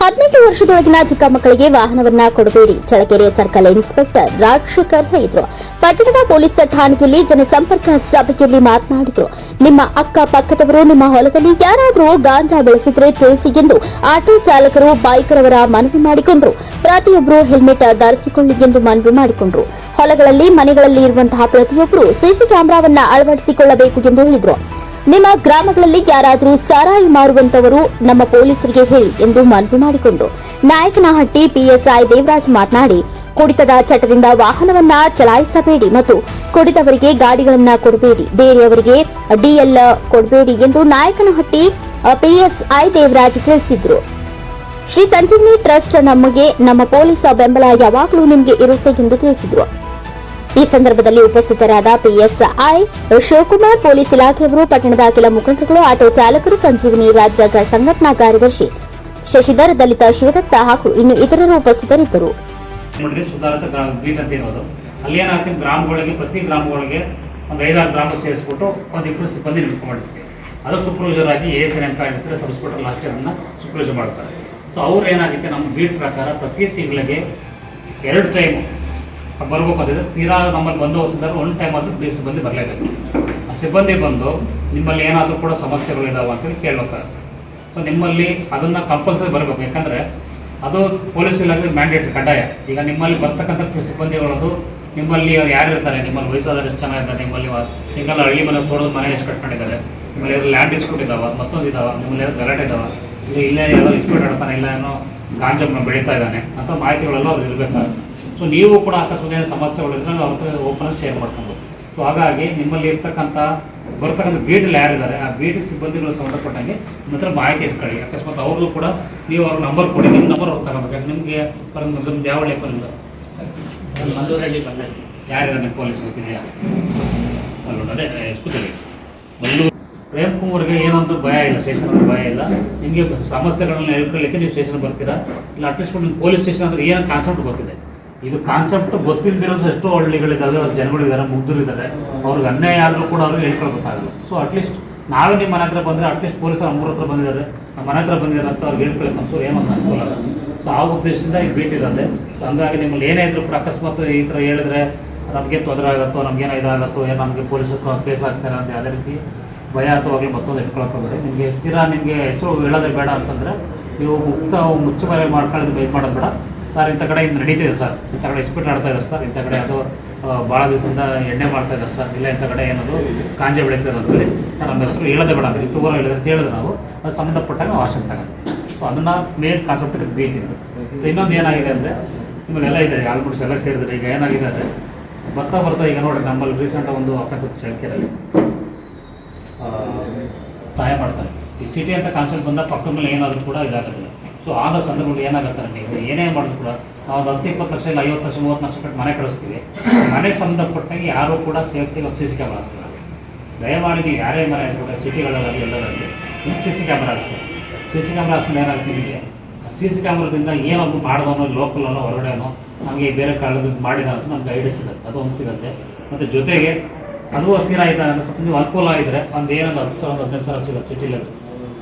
ಹದಿನೆಂಟು ವರ್ಷದೊಳಗಿನ ಚಿಕ್ಕ ಮಕ್ಕಳಿಗೆ ವಾಹನವನ್ನ ಕೊಡಬೇಡಿ. ಚಳಕೆರೆ ಸರ್ಕಲ್ ಇನ್ಸ್ಪೆಕ್ಟರ್ ರಾಜಶೇಖರ್ ಹೇಳಿದ್ರು. ಪಟ್ಟಣದ ಪೊಲೀಸ್ ಠಾಣೆಯಲ್ಲಿ ಜನಸಂಪರ್ಕ ಸಭೆಯಲ್ಲಿ ಮಾತನಾಡಿದ್ರು. ನಿಮ್ಮ ಅಕ್ಕ ಪಕ್ಕದವರು ನಿಮ್ಮ ಹೊಲದಲ್ಲಿ ಯಾರಾದರೂ ಗಾಂಜಾ ಬೆಳೆಸಿದ್ರೆ ತಿಳಿಸಿ ಎಂದು ಆಟೋ ಚಾಲಕರು ಬೈಕರವರ ಮನವಿ ಮಾಡಿಕೊಂಡ್ರು. ಪ್ರತಿಯೊಬ್ಬರು ಹೆಲ್ಮೆಟ್ ಧರಿಸಿಕೊಳ್ಳಿ ಎಂದು ಮನವಿ ಮಾಡಿಕೊಂಡ್ರು. ಹೊಲಗಳಲ್ಲಿ, ಮನೆಗಳಲ್ಲಿ ಇರುವಂತಹ ಪ್ರತಿಯೊಬ್ಬರು ಸಿಸಿ ಕ್ಯಾಮೆರಾವನ್ನ ಅಳವಡಿಸಿಕೊಳ್ಳಬೇಕು ಎಂದು ಹೇಳಿದ್ರು. ನಿಮ್ಮ ಗ್ರಾಮಗಳಲ್ಲಿ ಯಾರಾದರೂ ಸಾರಾಯಿ ಮಾರುವಂತವರು ನಮ್ಮ ಪೊಲೀಸರಿಗೆ ಹೇಳಿ ಎಂದು ಮನವಿ ಮಾಡಿಕೊಂಡ್ರು. ನಾಯಕನಹಟ್ಟಿ ಪಿಎಸ್ಐ ದೇವರಾಜ್ ಮಾತನಾಡಿ, ಕುಡಿತದ ಚಟದಿಂದ ವಾಹನವನ್ನ ಚಲಾಯಿಸಬೇಡಿ ಮತ್ತು ಕುಡಿದವರಿಗೆ ಗಾಡಿಗಳನ್ನ ಕೊಡಬೇಡಿ, ಬೇರೆಯವರಿಗೆ ಡಿಎಲ್ ಕೊಡಬೇಡಿ ಎಂದು ನಾಯಕನಹಟ್ಟಿ ಪಿಎಸ್ಐ ದೇವರಾಜ್ ತಿಳಿಸಿದ್ರು. ಶ್ರೀ ಸಂಜೀವಿನಿ ಟ್ರಸ್ಟ್ ನಮಗೆ ನಮ್ಮ ಪೊಲೀಸ್ ಬೆಂಬಲ ಯಾವಾಗಲೂ ನಿಮಗೆ ಇರುತ್ತೆ ಎಂದು ತಿಳಿಸಿದ್ರು. ಈ ಸಂದರ್ಭದಲ್ಲಿ ಉಪಸ್ಥಿತರಾದ ಪಿಎಸ್ಐ, ಶಿವಕುಮಾರ್ ಪೊಲೀಸ್ ಇಲಾಖೆಯವರು, ಪಟ್ಟಣದ ಕೆಲ ಮುಖಂಡರುಗಳು, ಆಟೋ ಚಾಲಕರು, ಸಂಜೀವಿನಿ ರಾಜ್ಯ ಸಂಘಟನಾ ಕಾರ್ಯದರ್ಶಿ ಶಶಿಧರ್, ದಲಿತ ಶಿವದತ್ತ ಹಾಗೂ ಇನ್ನು ಇತರರು ಉಪಸ್ಥಿತರಿದ್ದರು. ಅಂತ ಅಲ್ಲಿ ಏನಾಗ್ತದೆ ಗ್ರಾಮಗಳಿಗೆ, ಪ್ರತಿ ಗ್ರಾಮಗಳಿಗೆ ಒಂದು ಐದಾರು ಗ್ರಾಮ ಸೇರಿಸ್ಬಿಟ್ಟು ಒಂದು ಸಿಬ್ಬಂದಿ ನಿಂತ್ಕೊಂಡಿರ್ತೀವಿ ಅದು ಸೂಪರ್ವೈಸರ್ ಆಗಿ ಎ ಎಸ್ ಎನ್ ಎಂ ಇರ್ತಾರೆ ಸಬ್ ಇನ್ಸ್ಪೆಕ್ಟರ್ ಲಾಸ್ಟ್ ಇಯರ್ನ ಸೂಪರ್ವೈಸರ್ ಮಾಡ್ತಾರೆ. ಸೊ ಅವ್ರು ಏನಾಗುತ್ತೆ, ನಮ್ಮ ಬೀಟ್ ಪ್ರಕಾರ ಪ್ರತಿ ತಿಂಗಳಿಗೆ ಎರಡು ಟೈಮ್ ಬರ್ಬೇಕು ಅಂತಿದ್ರೆ ತೀರಾ ನಮ್ಮಲ್ಲಿ ಬಂದು ಹೋಗ್ಸಿದ್ರೆ ಒಂದು ಟೈಮ್ ಆದರೂ ಬಿ ಸಿಬ್ಬಂದಿ ಬರಲೇಬೇಕು. ಆ ಸಿಬ್ಬಂದಿ ಬಂದು ನಿಮ್ಮಲ್ಲಿ ಏನಾದರೂ ಕೂಡ ಸಮಸ್ಯೆಗಳು ಇದಾವೆ ಅಂತೇಳಿ ಕೇಳಬೇಕಾಗುತ್ತೆ. ಸೊ ನಿಮ್ಮಲ್ಲಿ ಅದನ್ನು ಕಂಪಲ್ಸರಿ ಬರಬೇಕು. ಯಾಕಂದರೆ ಅದು ಪೊಲೀಸ್ ಇಲಾಖೆ ಮ್ಯಾಂಡೇಟ್ ಕಡ್ಡಾಯ. ಈಗ ನಿಮ್ಮಲ್ಲಿ ಬರ್ತಕ್ಕಂಥ ಸಿಬ್ಬಂದಿಗಳದು ನಿಮ್ಮಲ್ಲಿ ಯಾರು ಇರ್ತಾರೆ? ನಿಮ್ಮಲ್ಲಿ ವಯಸ್ಸಾದವರು ಎಷ್ಟು ಚೆನ್ನಾಗಿದ್ದಾರೆ ನಿಮ್ಮಲ್ಲಿ ಸಿಂಗಲ್ ಹಳ್ಳಿ ಮನೆ ತೋಟದ ಮನೆ ಎಷ್ಟು ಕಟ್ಕೊಂಡಿದ್ದಾರೆ ನಿಮ್ಮಲ್ಲಿ ಲ್ಯಾಂಡ್ ಡಿಸ್ಪ್ಯೂಟ್ ಇದಾವ? ಮತ್ತೊಂದು ಇದಾವೆ? ನಿಮ್ಮಲ್ಲಿ ಯಾರು ಗಲಾಟೆ ಇದಾವೆ? ಇಲ್ಲ ಇಲ್ಲೇ ಯಾರು ಡಿಸ್ಪ್ಯೂಟ್ ಆಡ್ತಾನೆ ಇಲ್ಲ ಏನೋ ಗಾಂಜಾ ಬೆಳೀತಾ ಇದ್ದಾನೆ ಅಂತ ಮಾಹಿತಿಗಳೆಲ್ಲ ಅವ್ರು ಇರಬೇಕಾಗುತ್ತೆ. ಸೊ ನೀವು ಕೂಡ ಅಕಸ್ಮಾತ್ ಏನೋ ಸಮಸ್ಯೆಗಳಿದ್ರೆ ಅವ್ರ ಓಪನ್ ಶೇರ್ ಮಾಡ್ಕೊಂಡು ಸೊ ಹಾಗಾಗಿ ನಿಮ್ಮಲ್ಲಿ ಇರ್ತಕ್ಕಂಥ ಬರ್ತಕ್ಕಂಥ ಬೀಟಲ್ಲಿ ಯಾರಿದ್ದಾರೆ ಆ ಬೀಟ್ ಸಿಬ್ಬಂದಿಗಳು ಸಂಬಂಧಪಟ್ಟಂಗೆ ನಿಮ್ಮ ಹತ್ರ ಮಾಹಿತಿ ಇಟ್ಕೊಳ್ಳಿ. ಅಕಸ್ಮಾತ್ ಅವ್ರಿಗೂ ಕೂಡ ನೀವು ಅವ್ರ ನಂಬರ್ ಕೊಡಿ ನಿಮ್ಮ ನಂಬರ್ ಅವ್ರು ತಗೋಬೇಕು ನಿಮಗೆ ನಿಮ್ದು ಯಾವ ಲೆಕ್ಕ ನಿಮ್ದು ಮಲ್ಲೂರಲ್ಲಿ ಬಂದ. ಯಾರಿದ್ದಾರೆ ಪೊಲೀಸ್ ಗೊತ್ತಿದೆಯಾ ಮಲ್ಲೂರು ಅದೇ ಸ್ಕೂತಲ್ಲಿ ಮಲ್ಲೂರು. ಪ್ರೇಮ್ ಕುಮಾರ್ಗೆ ಏನೊಂದು ಭಯ ಇಲ್ಲ ಸ್ಟೇಷನ್ ಅಂದ್ರೆ ಭಯ ಇಲ್ಲ. ನಿಮಗೆ ಸಮಸ್ಯೆಗಳನ್ನ ಹೇಳ್ಕೊಳ್ಳಿಕ್ಕೆ ನೀವು ಸ್ಟೇಷನ್ ಬರ್ತೀರಾ? ಇಲ್ಲ ಅಟ್ಲೀಸ್ಟ್ ನಿಮ್ಮ ಪೊಲೀಸ್ ಸ್ಟೇಷನ್ ಅಂದ್ರೆ ಏನೋ ಕಾನ್ಸೆಪ್ಟ್ ಗೊತ್ತಿದೆ? ಇದು ಕಾನ್ಸೆಪ್ಟ್ ಗೊತ್ತಿಲ್ದಿರೋದು ಎಷ್ಟೋ ಹಳ್ಳಿಗಳಿದ್ದಾವೆ ಅವ್ರ ಜನಗಳಿದ್ದಾರೆ ಮುಗ್ಧರಿದ್ದಾರೆ ಅವ್ರಿಗೆ ಅನ್ಯಾಯ ಆದರೂ ಕೂಡ ಅವ್ರಿಗೆ ಹೇಳ್ಕೊಳ್ಬೇಕಾಗಲ್ಲ ಸೊ ಅಟ್ಲೀಸ್ಟ್ ನಾವೇ ನಿಮ್ಮ ಮನೆ ಹತ್ರ ಬಂದರೆ ಅಟ್ಲೀಸ್ಟ್ ಪೊಲೀಸರು ನಮ್ಮೂರ ಹತ್ರ ಬಂದಿದ್ದಾರೆ. ನಮ್ಮ ಮನೆ ಹತ್ರ ಬಂದಿದ್ದಾರೆ ಅಂತ ಅವ್ರಿಗೆ ಹೇಳ್ಕೊಳಕ್ಕೆ ಅನ್ಸೋ ಏನೋ ಅನುಕೂಲ ಸೊ ಆ ಉದ್ದೇಶದಿಂದ ಈ ಭೇಟಿ ಇರೋದೆ. ಸೊ ಹಂಗಾಗಿ ನಿಮ್ಮಲ್ಲಿ ಏನೇ ಇದ್ರು ಕೂಡ ಅಕಸ್ಮಾತ್ ಈ ಥರ ಹೇಳಿದ್ರೆ ನಮಗೆ ತೊಂದರೆ ಆಗುತ್ತೋ ನಮಗೇನೋ ಇದಾಗುತ್ತೋ, ಏನೋ ನಮಗೆ ಪೊಲೀಸ್ ಕೇಸ್ ಆಗ್ತಾರೆ ಅಂತ ಯಾವುದೇ ರೀತಿ ಭಯ ಅಥವಾಗಲಿ ಮತ್ತೊಂದು ಇಟ್ಕೊಳಕ್ಕೋಗ್ಬೇಡಿ ನಿಮಗೆ ತೀರಾ ನಿಮಗೆ ಹೆಸರು ಹೇಳೋದೇ ಬೇಡ ಅಂತಂದರೆ ನೀವು ಮುಕ್ತ, ಮುಚ್ಚುಮರೆ ಮಾಡ್ಕೊಳ್ಳೋದು ಇದು ಮಾಡೋದು ಬೇಡ. ಸರ್ ಇಂಥ ಕಡೆ ಇಂದು ನಡೀತಿದೆ ಸರ್. ಇಂಥ ಕಡೆ ಎಸ್ಪೀಟ್ ಆಡ್ತಾ ಇದ್ದಾರೆ ಸರ್. ಇಂಥ ಕಡೆ ಅದು ಭಾಳ ದಿವಸದಿಂದ ಎಣ್ಣೆ ಮಾಡ್ತಾ ಇದ್ದಾರೆ ಸರ್. ಇಲ್ಲ ಇಂಥ ಕಡೆ ಏನದು ಕಾಂಜೆ ಬೆಳೀತಾರೆ ಅಂತೇಳಿ ಸರ್ ನಮ್ಮ ಹೆಸರು ಹೇಳದೆ ಬೇಡ ಅಂದ್ರೆ ಇತ್ತು ಹೇಳಿದ್ರೆ ಕೇಳಿದ್ರೆ ನಾವು ಅದು ಸಂಬಂಧಪಟ್ಟಾಗ ನಾವು ಆಶನ್ ಸೊ ಅದನ್ನು ಮೇನ್ ಕಾನ್ಸೆಪ್ಟ್ ಬೀತಿದ್ರು ಸೊ ಇನ್ನೊಂದು ಏನಾಗಿದೆ ಅಂದರೆ ನಿಮಗೆಲ್ಲ ಇದೆ ಆಲ್ಮೋಸ್ಟ್ ಎಲ್ಲ ಸೇರಿದ್ರೆ ಈಗ ಏನಾಗಿದೆ ಅಂದರೆ ಬರ್ತಾ ಬರ್ತಾ ಈಗ ನೋಡಿ ನಮ್ಮಲ್ಲಿ ರೀಸೆಂಟಾಗಿ ಒಂದು ಅಫೆನ್ಸ್ ಆ, ಸಹಾಯ ಮಾಡ್ತಾರೆ. ಈ ಸಿಟಿ ಅಂತ ಕಾನ್ಸೆಪ್ಟ್ ಬಂದಾಗ ಪಕ್ಕದ ಮೇಲೆ ಏನಾದರೂ ಕೂಡ ಇದಾಗೋದಿಲ್ಲ ಸೊ ಆದ ಸಂದರ್ಭದಲ್ಲಿ ಏನಾಗುತ್ತೆ ನೀವು ಏನೇ ಮಾಡಿದ್ರು ಕೂಡ ನಾವು ಒಂದು ಹತ್ತು, ಇಪ್ಪತ್ತು ಲಕ್ಷ ಇಲ್ಲ, ಐವತ್ತು ಲಕ್ಷ, ಮೂವತ್ತು ಲಕ್ಷ ಕಟ್ಟು ಮನೆ ಕಳಿಸ್ತೀವಿ. ಮನೆಗೆ ಸಂಬಂಧಪಟ್ಟಾಗಿ ಯಾರೂ ಕೂಡ ಸೇಫ್ಟಿಗೆ ಸಿ ಸಿ ಕ್ಯಾಮ್ರಾ ಹಾಕ್ಸ್ಕೊಳ್ಳಿ ದಯಮಾಡಿ ನೀವು ಯಾರೇ ಮನೆ ಕೂಡ ಸಿಟಿಗಳಲ್ಲಿ ಎಲ್ಲರಲ್ಲಿ ಸಿ ಸಿ ಕ್ಯಾಮ್ರಾ ಹಾಕ್ಸ್ಕೊಳ್ಳಿ ಸಿ ಸಿ ಕ್ಯಾಮ್ರಾ ಹಾಕ್ಸ್ಕೊಂಡು ಏನಾಗುತ್ತೆ ನಿಮಗೆ? ಸಿ ಸಿ ಕ್ಯಾಮ್ರಾದಿಂದ ಏನೊಂದು ಮಾಡಿದವನು ಲೋಕಲನೋ ಹೊರಗಡೆನೋ, ನಮಗೆ ಬೇರೆ ಕಾಲದ ಮಾಡಿದ ಅಂತ ನಮ್ಗೆ ಗೈಡ್ ಸಿಗುತ್ತೆ. ಅದು ಒಂದು ಸಿಗುತ್ತೆ. ಮತ್ತು ಜೊತೆಗೆ ಅದು ಹತ್ತಿರ ಅಂದರೆ ಸ್ವಲ್ಪ ನೀವು ಅನುಕೂಲ ಇದ್ದರೆ ಒಂದು ಏನೊಂದು ಹತ್ತು ಸಾವಿರ ಹದಿನೈದು ಸಾವಿರ ಸಿಗುತ್ತೆ ಸಿಟಿಲಿ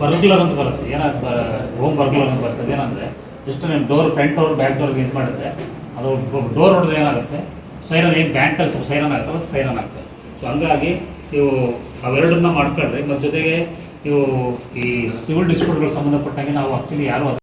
ಬರ್ಗ್ಲರ್ ಅಂತ ಬರುತ್ತೆ. ಏನಾಗ ಹೋಮ್ ಬರ್ಗ್ಲರ್ ಅಂತ ಬರ್ತದೆ. ಏನಂದರೆ ಜಸ್ಟ್ ನೀವು ಡೋರ್ ಫ್ರಂಟ್ ಡೋರ್ ಬ್ಯಾಕ್ ಡೋರ್ಗೆ ಇದು ಮಾಡಿದ್ರೆ, ಅದು ಡೋರ್ ಹೊಡೆದ್ರೆ ಏನಾಗುತ್ತೆ? ಸೈರನ್ ಏನು ಬ್ಯಾಂಕಲ್ಲಿ ಸ್ವಲ್ಪ ಸೈರನ್ ಆಗ್ತದೆ ಅದು ಸೈರನ್ ಆಗ್ತದೆ ಸೊ ಹಂಗಾಗಿ ನೀವು ಅವೆರಡನ್ನ ಮಾಡ್ಕೊಂಡ್ರೆ, ಮತ್ತು ಜೊತೆಗೆ ನೀವು ಈ ಸಿವಿಲ್ ಡಿಸ್ಪ್ಯೂಟ್ಗಳು ಸಂಬಂಧಪಟ್ಟಂಗೆ ನಾವು ಆ್ಯಕ್ಚುಲಿ ಯಾರು